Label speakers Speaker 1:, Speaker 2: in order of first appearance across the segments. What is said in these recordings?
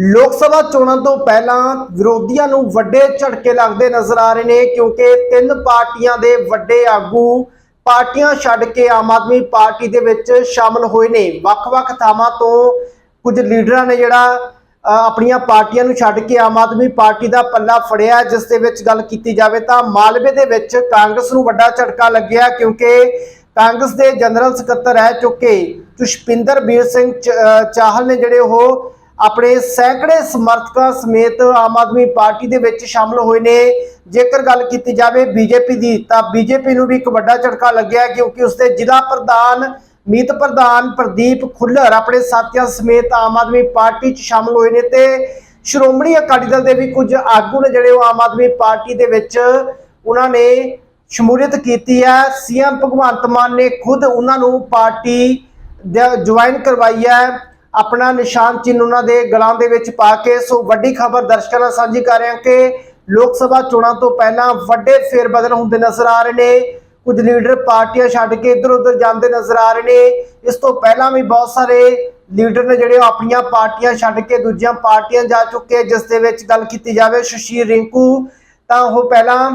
Speaker 1: ਲੋਕ ਸਭਾ ਚੋਣਾਂ ਤੋਂ ਪਹਿਲਾਂ ਵਿਰੋਧੀਆਂ ਨੂੰ ਵੱਡੇ ਝਟਕੇ ਲੱਗਦੇ ਨਜ਼ਰ ਆ ਰਹੇ ਨੇ ਕਿਉਂਕਿ ਤਿੰਨ ਪਾਰਟੀਆਂ ਦੇ ਵੱਡੇ ਆਗੂ ਪਾਰਟੀਆਂ ਛੱਡ ਕੇ ਆਮ ਆਦਮੀ ਪਾਰਟੀ ਦੇ ਵਿੱਚ ਸ਼ਾਮਲ ਹੋਏ ਨੇ। ਵੱਖ-ਵੱਖ ਥਾਵਾਂ ਤੋਂ ਕੁਝ ਲੀਡਰਾਂ ਨੇ ਜਿਹੜਾ ਆਪਣੀਆਂ ਪਾਰਟੀਆਂ ਨੂੰ ਛੱਡ ਕੇ ਆਮ ਆਦਮੀ ਪਾਰਟੀ ਦਾ ਪੱਲਾ ਫੜਿਆ ਜਿਸ ਦੇ ਵਿੱਚ ਗੱਲ ਕੀਤੀ ਜਾਵੇ ਤਾਂ ਮਾਲਵੇ ਦੇ ਵਿੱਚ ਕਾਂਗਰਸ ਨੂੰ ਵੱਡਾ ਝਟਕਾ ਲੱਗਿਆ ਕਿਉਂਕਿ ਕਾਂਗਰਸ ਦੇ ਜਨਰਲ ਸਕੱਤਰ ਰਹਿ ਚੁੱਕੇ। ਪੁਸ਼ਪਿੰਦਰ ਵੀਰ ਸਿੰਘ ਚ- ਅ, ਚਾਹਲ ਨੇ ਜਿਹੜੇ ਉਹ ਆਪਣੇ ਸੈਂਕੜੇ ਸਮਰਥਕਾਂ ਸਮੇਤ ਆਮ ਆਦਮੀ ਪਾਰਟੀ ਦੇ ਵਿੱਚ ਸ਼ਾਮਲ ਹੋਏ ਨੇ। ਜੇਕਰ ਗੱਲ ਕੀਤੀ ਜਾਵੇ ਬੀਜੇਪੀ ਦੀ, ਤਾਂ ਬੀਜੇਪੀ ਨੂੰ ਵੀ ਇੱਕ ਵੱਡਾ ਝਟਕਾ ਲੱਗਿਆ ਕਿਉਂਕਿ ਉਸਦੇ ਜ਼ਿਲ੍ਹਾ ਪ੍ਰਧਾਨ, ਮੀਤ ਪ੍ਰਧਾਨ ਪ੍ਰਦੀਪ ਖੁੱਲਰ ਆਪਣੇ ਸਾਥੀਆਂ ਸਮੇਤ ਆਮ ਆਦਮੀ ਪਾਰਟੀ 'ਚ ਸ਼ਾਮਲ ਹੋਏ ਨੇ ਤੇ ਸ਼੍ਰੋਮਣੀ ਅਕਾਲੀ ਦਲ ਦੇ ਵੀ ਕੁਝ ਆਗੂ ਨੇ ਜਿਹੜੇ ਉਹ ਆਮ ਆਦਮੀ ਪਾਰਟੀ ਦੇ ਵਿੱਚ ਉਹਨਾਂ ਨੇ ਸ਼ਮੂਲੀਅਤ ਕੀਤੀ ਹੈ। ਸੀਐਮ ਭਗਵੰਤ ਮਾਨ ਨੇ ਖੁਦ ਉਹਨਾਂ ਨੂੰ ਪਾਰਟੀ ਜੁਆਇਨ ਕਰਵਾਈ ਹੈ। ਆਪਣਾ ਨਿਸ਼ਾਨ ਚਿੰਨ੍ਹ ਉਹਨਾਂ ਦੇ ਗਲਾਂ ਦੇ ਵਿੱਚ ਪਾ ਕੇ, ਸੋ ਵੱਡੀ ਖਬਰ ਦਰਸ਼ਕਾਂ ਨਾਲ ਸਾਂਝੀ ਕਰ ਰਹੇ ਹਾਂ ਕਿ ਲੋਕ ਸਭਾ ਚੋਣਾਂ ਤੋਂ ਪਹਿਲਾਂ ਵੱਡੇ ਫੇਰ ਬਦਲ ਹੁੰਦੇ ਨਜ਼ਰ ਆ ਰਹੇ ਨੇ। ਕੁਝ ਲੀਡਰ ਪਾਰਟੀਆਂ ਛੱਡ ਕੇ ਇੱਧਰ ਉੱਧਰ ਜਾਂਦੇ ਨਜ਼ਰ ਆ ਰਹੇ ਨੇ। ਇਸ ਤੋਂ ਪਹਿਲਾਂ ਵੀ ਬਹੁਤ ਸਾਰੇ ਲੀਡਰ ਨੇ ਜਿਹੜੇ ਉਹ ਆਪਣੀਆਂ ਪਾਰਟੀਆਂ ਛੱਡ ਕੇ ਦੂਜੀਆਂ ਪਾਰਟੀਆਂ ਜਾ ਚੁੱਕੇ ਜਿਸ ਦੇ ਵਿੱਚ ਗੱਲ ਕੀਤੀ ਜਾਵੇ ਸ਼ਸ਼ੀਰ ਰਿੰਕੂ, ਤਾਂ ਉਹ ਪਹਿਲਾਂ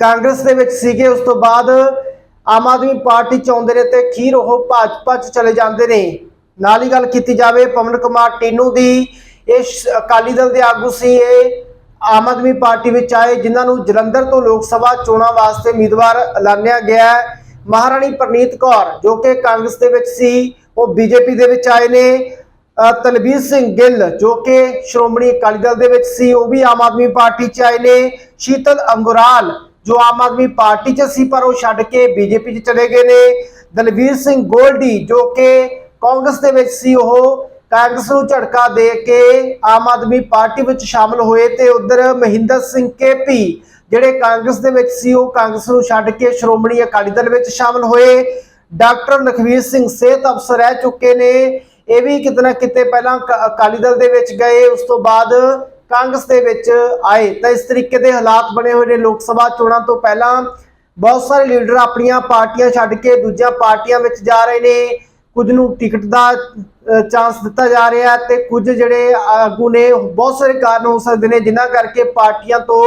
Speaker 1: ਕਾਂਗਰਸ ਦੇ ਵਿੱਚ ਸੀਗੇ। ਉਸ ਤੋਂ ਬਾਅਦ ਆਮ ਆਦਮੀ ਪਾਰਟੀ ਚ ਆਉਂਦੇ ਨੇ ਤੇ ਖੀਰ ਉਹ ਭਾਜਪਾ ਚ ਚਲੇ ਜਾਂਦੇ ਨੇ। ਨਾਲ ਹੀ ਗੱਲ ਕੀਤੀ ਜਾਵੇ, ਪਵਨ ਕੁਮਾਰ ਟੀਨੂ ਦੀ, ਇਹ ਅਕਾਲੀ ਦਲ ਦੇ ਆਗੂ ਸੀ, ਇਹ ਆਮ ਆਦਮੀ ਪਾਰਟੀ ਵਿੱਚ ਆਏ, ਜਿਨ੍ਹਾਂ ਨੂੰ ਜਲੰਧਰ ਤੋਂ ਲੋਕ ਸਭਾ ਚੋਣਾਂ ਵਾਸਤੇ ਉਮੀਦਵਾਰ ਐਲਾਨਿਆ ਗਿਆ ਹੈ। ਮਹਾਰਾਣੀ ਪ੍ਰਨੀਤ ਕੌਰ, ਜੋ ਕਿ ਕਾਂਗਰਸ ਦੇ ਵਿੱਚ ਸੀ, ਉਹ ਬੀਜੇਪੀ ਦੇ ਵਿੱਚ ਆਏ ਨੇ। ਤਲਬੀਰ ਸਿੰਘ ਗਿੱਲ, ਜੋ ਕਿ ਸ਼੍ਰੋਮਣੀ ਅਕਾਲੀ ਦਲ ਦੇ ਵਿੱਚ ਸੀ, ਉਹ ਵੀ ਆਮ ਆਦਮੀ ਪਾਰਟੀ ਚ ਆਏ ਨੇ। ਸ਼ੀਤਲ ਅੰਗੁਰਾਲ, ਜੋ ਆਮ ਆਦਮੀ ਪਾਰਟੀ ਚ ਸੀ, ਪਰ ਉਹ ਛੱਡ ਕੇ ਬੀਜੇਪੀ ਚ ਚਲੇ ਗਏ ਨੇ। ਦਲਵੀਰ ਸਿੰਘ ਗੋਲਡੀ, ਜੋ ਕਿ ਕਾਂਗਰਸ ਦੇ ਵਿੱਚ ਸੀ ਉਹ। ਕਾਂਗਰਸ ਨੂੰ ਝਟਕਾ ਦੇ ਕੇ ਆਮ ਆਦਮੀ ਪਾਰਟੀ ਵਿੱਚ ਸ਼ਾਮਲ ਹੋਏ ਤੇ ਉਧਰ ਮਹਿੰਦਰ ਸਿੰਘ ਕੇਪੀ, ਜਿਹੜੇ ਕਾਂਗਰਸ ਦੇ ਵਿੱਚ ਸੀ, ਉਹ ਕਾਂਗਰਸ ਨੂੰ ਛੱਡ ਕੇ ਸ਼੍ਰੋਮਣੀ ਅਕਾਲੀ ਦਲ ਵਿੱਚ ਸ਼ਾਮਲ ਹੋਏ। ਡਾਕਟਰ ਲਖਵੀਰ ਸਿੰਘ ਸਿਹਤ ਅਫਸਰ ਰਹਿ ਚੁੱਕੇ ਨੇ। ਇਹ ਵੀ ਕਿਤੇ ਨਾ ਕਿਤੇ ਪਹਿਲਾਂ ਕ- ਅਕਾਲੀ ਦਲ ਦੇ ਵਿੱਚ ਗਏ, ਉਸ ਤੋਂ ਬਾਅਦ ਕਾਂਗਰਸ ਦੇ ਵਿੱਚ ਆਏ। ਤਾਂ ਇਸ ਤਰੀਕੇ ਦੇ ਹਾਲਾਤ ਬਣੇ ਹੋਏ ਨੇ ਲੋਕ ਸਭਾ ਚੋਣਾਂ ਤੋਂ ਪਹਿਲਾਂ। ਬਹੁਤ ਸਾਰੇ ਲੀਡਰ ਆਪਣੀਆਂ ਪਾਰਟੀਆਂ ਛੱਡ ਕੇ ਦੂਜੀਆਂ ਪਾਰਟੀਆਂ ਵਿੱਚ ਜਾ ਰਹੇ ਨੇ। ਕੁਝ ਨੂੰ ਟਿਕਟ ਦਾ ਚਾਂਸ ਦਿੱਤਾ ਜਾ ਰਿਹਾ ਹੈ ਤੇ ਕੁਝ ਜਿਹੜੇ ਆਗੂ ਨੇ, ਬਹੁਤ ਸਾਰੇ ਕਾਰਨ ਹੋ ਸਕਦੇ ਨੇ, ਜਿਨ੍ਹਾਂ ਕਰਕੇ ਪਾਰਟੀਆਂ ਤੋਂ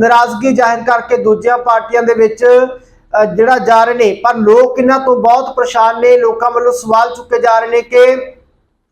Speaker 1: ਨਾਰਾਜ਼ਗੀ ਜ਼ਾਹਿਰ ਕਰਕੇ ਦੂਜੀਆਂ ਪਾਰਟੀਆਂ ਦੇ ਵਿੱਚ ਜਿਹੜਾ ਜਾ ਰਹੇ ਨੇ। ਪਰ ਲੋਕ ਇਹਨਾਂ ਤੋਂ ਬਹੁਤ ਪਰੇਸ਼ਾਨ ਨੇ। ਲੋਕਾਂ ਵੱਲੋਂ ਸਵਾਲ ਚੁੱਕੇ ਜਾ ਰਹੇ ਨੇ ਕਿ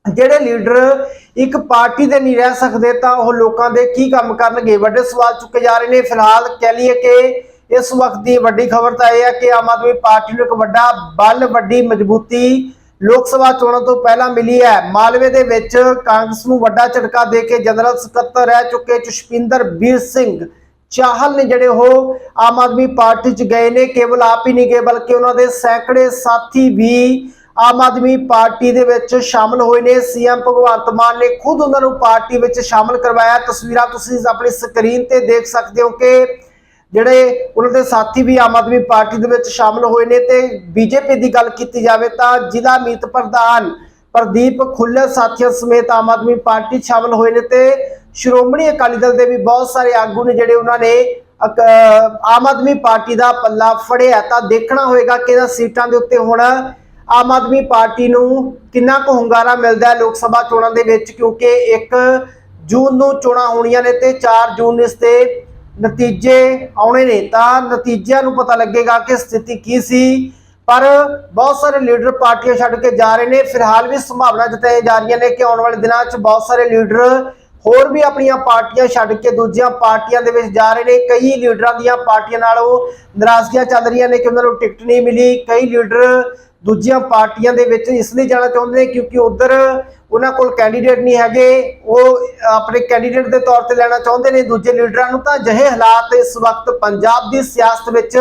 Speaker 1: ਜਿਹੜੇ ਲੀਡਰ ਇੱਕ ਪਾਰਟੀ ਦੇ ਨਹੀਂ ਰਹਿ ਸਕਦੇ, ਤਾਂ ਉਹ ਲੋਕਾਂ ਦੇ ਕੀ ਕੰਮ ਕਰਨਗੇ? ਵੱਡੇ ਸਵਾਲ ਚੁੱਕੇ ਜਾ ਰਹੇ ਨੇ। ਫਿਲਹਾਲ ਕਹਿ ਲਈਏ ਕਿ ਇਸ ਵਕਤ ਦੀ ਵੱਡੀ ਖਬਰ ਤਾਂ ਇਹ ਹੈ ਕਿ ਆਮ ਆਦਮੀ ਪਾਰਟੀ ਨੂੰ ਇੱਕ ਵੱਡਾ, ਬਲ, ਵੱਡੀ ਮਜ਼ਬੂਤੀ ਲੋਕ ਸਭਾ ਚੋਣਾਂ ਤੋਂ ਪਹਿਲਾਂ ਮਿਲੀ ਹੈ। ਮਾਲਵੇ ਦੇ ਵਿੱਚ ਕਾਂਗਰਸ ਨੂੰ ਵੱਡਾ ਝਟਕਾ ਦੇ ਕੇ ਜਨਰਲ ਸਕੱਤਰ ਰਹਿ ਚੁੱਕੇ ਚੁਸ਼ਪਿੰਦਰ ਵੀਰ ਸਿੰਘ। ਚਾਹਲ ਨੇ ਜਿਹੜੇ ਉਹ ਆਮ ਆਦਮੀ ਪਾਰਟੀ ਚ ਗਏ ਨੇ, ਕੇਵਲ ਆਪ ਹੀ ਨਹੀਂ ਗਏ, ਬਲਕਿ ਉਹਨਾਂ ਦੇ ਸੈਂਕੜੇ ਸਾਥੀ ਵੀ ਆਮ ਆਦਮੀ ਪਾਰਟੀ ਦੇ ਵਿੱਚ ਸ਼ਾਮਲ ਹੋਏ ਨੇ। ਸੀਐਮ ਭਗਵੰਤ ਮਾਨ ਨੇ ਖੁਦ ਉਹਨਾਂ ਨੂੰ ਪਾਰਟੀ ਵਿੱਚ ਸ਼ਾਮਲ ਕਰਵਾਇਆ। ਤਸਵੀਰਾਂ ਤੁਸੀਂ ਆਪਣੀ ਸਕਰੀਨ ਤੇ ਦੇਖ ਸਕਦੇ ਹੋ ਕਿ ਜਿਹੜੇ ਉਹਨਾਂ ਦੇ ਸਾਥੀ ਵੀ ਆਮ ਆਦਮੀ ਪਾਰਟੀ ਦੇ ਵਿੱਚ ਸ਼ਾਮਲ ਹੋਏ ਨੇ ਤੇ ਬੀਜੇਪੀ ਦੀ ਗੱਲ ਕੀਤੀ ਜਾਵੇ ਤਾਂ ਜ਼ਿਲ੍ਹਾ ਮੀਤ ਪ੍ਰਧਾਨ ਪ੍ਰਦੀਪ ਖੁੱਲਰ ਸਾਥੀਆਂ ਸਮੇਤ ਆਮ ਆਦਮੀ ਪਾਰਟੀ ਸ਼ਾਮਲ ਹੋਏ ਨੇ ਤੇ ਸ਼੍ਰੋਮਣੀ ਅਕਾਲੀ ਦਲ ਦੇ ਵੀ ਬਹੁਤ ਸਾਰੇ ਆਗੂ ਨੇ ਜਿਹੜੇ ਉਹਨਾਂ ਨੇ ਅਕ- ਆਮ ਆਦਮੀ ਪਾਰਟੀ ਦਾ ਪੱਲਾ ਫੜਿਆ। ਤਾਂ ਦੇਖਣਾ ਹੋਏਗਾ ਕਿ ਇਹਨਾਂ ਸੀਟਾਂ ਦੇ ਉੱਤੇ ਹੁਣ ਆਮ ਆਦਮੀ ਪਾਰਟੀ ਨੂੰ ਕਿੰਨਾ ਕੁ ਹੁੰਗਾਰਾ ਮਿਲਦਾ ਹੈ ਲੋਕ ਸਭਾ ਚੋਣਾਂ ਦੇ ਵਿੱਚ, ਕਿਉਂਕਿ 1 ਜੂਨ ਨੂੰ ਚੋਣਾਂ ਹੋਣੀਆਂ ਨੇ ਤੇ 4 ਜੂਨ ਇਸ ਤੇ ਨਤੀਜੇ ਆਉਣੇ ਨੇ ਤਾਂ ਨਤੀਜਿਆਂ ਨੂੰ ਪਤਾ ਲੱਗੇਗਾ ਕਿ ਸਥਿਤੀ ਕੀ ਸੀ। ਪਰ ਬਹੁਤ ਸਾਰੇ ਲੀਡਰ ਪਾਰਟੀਆਂ ਛੱਡ ਕੇ ਜਾ ਰਹੇ ਨੇ। ਫਿਲਹਾਲ ਵੀ ਸੰਭਾਵਨਾ ਜਤਾਈ ਜਾ ਰਹੀਆਂ ਨੇ ਕਿ ਆਉਣ ਵਾਲੇ ਦਿਨਾਂ 'ਚ ਬਹੁਤ ਸਾਰੇ ਲੀਡਰ ਹੋਰ ਵੀ ਆਪਣੀਆਂ ਪਾਰਟੀਆਂ ਛੱਡ ਕੇ ਦੂਜੀਆਂ ਪਾਰਟੀਆਂ ਦੇ ਵਿੱਚ ਜਾ ਰਹੇ ਨੇ। ਕਈ ਲੀਡਰਾਂ ਦੀਆਂ ਪਾਰਟੀਆਂ ਨਾਲ ਉਹ ਨਾਰਾਜ਼ਗੀਆਂ ਚੱਲ ਰਹੀਆਂ ਨੇ ਕਿ ਉਹਨਾਂ ਨੂੰ ਟਿਕਟ ਨਹੀਂ ਮਿਲੀ। ਕਈ ਲੀਡਰ ਦੂਜੀਆਂ ਪਾਰਟੀਆਂ ਦੇ ਵਿੱਚ ਇਸ ਲਈ ਜਾਣਾ ਚਾਹੁੰਦੇ ਨੇ ਕਿਉਂਕਿ ਉਧਰ ਉਹਨਾਂ ਕੋਲ ਕੈਂਡੀਡੇਟ ਨਹੀਂ ਹੈਗੇ। ਉਹ ਆਪਣੇ ਕੈਂਡੀਡੇਟ ਦੇ ਤੌਰ ਤੇ ਲੈਣਾ ਚਾਹੁੰਦੇ ਨੇ। ਦੂਜੇ ਲੀਡਰਾਂ ਨੂੰ ਤਾਂ ਅਜਿਹੇ ਹਾਲਾਤ ਇਸ ਵਕਤ ਪੰਜਾਬ ਦੀ ਸਿਆਸਤ ਵਿੱਚ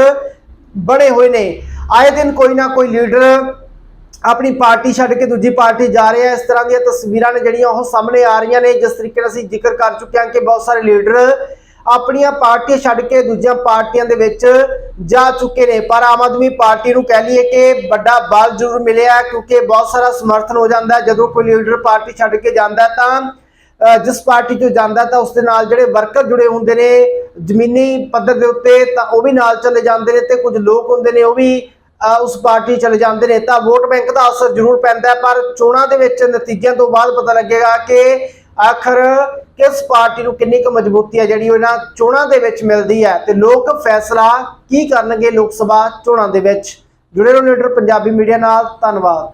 Speaker 1: ਬਣੇ ਹੋਏ ਨੇ। ਆਏ ਦਿਨ ਕੋਈ ਨਾ ਕੋਈ ਲੀਡਰ ਆਪਣੀ ਪਾਰਟੀ ਛੱਡ ਕੇ ਦੂਜੀ ਪਾਰਟੀ ਜਾ ਰਿਹਾ ਇਸ ਤਰ੍ਹਾਂ ਦੀਆਂ ਤਸਵੀਰਾਂ ਨੇ ਜਿਹੜੀਆਂ ਉਹ ਸਾਹਮਣੇ ਆ ਰਹੀਆਂ ਨੇ। ਜਿਸ ਤਰੀਕੇ ਨਾਲ ਅਸੀਂ ਜ਼ਿਕਰ ਕਰ ਚੁੱਕੇ ਹਾਂ ਕਿ ਬਹੁਤ ਸਾਰੇ ਲੀਡਰ ਆਪਣੀਆਂ ਪਾਰਟੀਆਂ ਛੱਡ ਕੇ ਦੂਜੀਆਂ ਪਾਰਟੀਆਂ ਦੇ ਵਿੱਚ ਜਾ ਚੁੱਕੇ ਨੇ, ਪਰ ਆਮ ਆਦਮੀ ਪਾਰਟੀ ਨੂੰ ਕਹਿ ਲਈਏ ਕਿ ਵੱਡਾ ਬਲ ਜ਼ਰੂਰ ਮਿਲਿਆ ਕਿਉਂਕਿ ਬਹੁਤ ਸਾਰਾ ਸਮਰਥਨ ਹੋ ਜਾਂਦਾ ਜਦੋਂ ਕੋਈ ਲੀਡਰ ਪਾਰਟੀ ਛੱਡ ਕੇ ਜਾਂਦਾ ਤਾਂ ਜਿਸ ਪਾਰਟੀ ਤੋਂ ਜਾਂਦਾ ਤਾਂ ਉਸ ਦੇ ਨਾਲ ਜਿਹੜੇ ਵਰਕਰ ਜੁੜੇ ਹੁੰਦੇ ਨੇ ਜ਼ਮੀਨੀ ਪੱਧਰ ਦੇ ਉੱਤੇ ਤਾਂ ਉਹ ਵੀ ਨਾਲ ਚਲੇ ਜਾਂਦੇ ਨੇ ਤੇ ਕੁਝ ਲੋਕ ਹੁੰਦੇ ਨੇ ਉਹ ਵੀ ਉਸ ਪਾਰਟੀ ਚਲੇ ਜਾਂਦੇ ਨੇ। ਤਾਂ ਵੋਟ ਬੈਂਕ ਦਾ ਅਸਰ ਜ਼ਰੂਰ ਪੈਂਦਾ ਪਰ ਚੋਣਾਂ ਦੇ ਵਿੱਚ ਨਤੀਜਿਆਂ ਤੋਂ ਬਾਅਦ ਪਤਾ ਲੱਗੇਗਾ ਕਿ ਆਖਰ ਕਿਸ ਪਾਰਟੀ ਨੂੰ ਕਿੰਨੀ ਕੁ ਮਜ਼ਬੂਤੀ ਹੈ ਜਿਹੜੀ ਉਹ ਇਹਨਾਂ ਚੋਣਾਂ ਦੇ ਵਿੱਚ ਮਿਲਦੀ ਹੈ ਤੇ ਲੋਕ ਫੈਸਲਾ ਕੀ ਕਰਨਗੇ ਲੋਕ ਸਭਾ ਚੋਣਾਂ ਦੇ ਵਿੱਚ? ਜੁੜੇ ਰਹੋ ਲੀਡਰ ਪੰਜਾਬੀ ਮੀਡੀਆ ਨਾਲ, ਧੰਨਵਾਦ।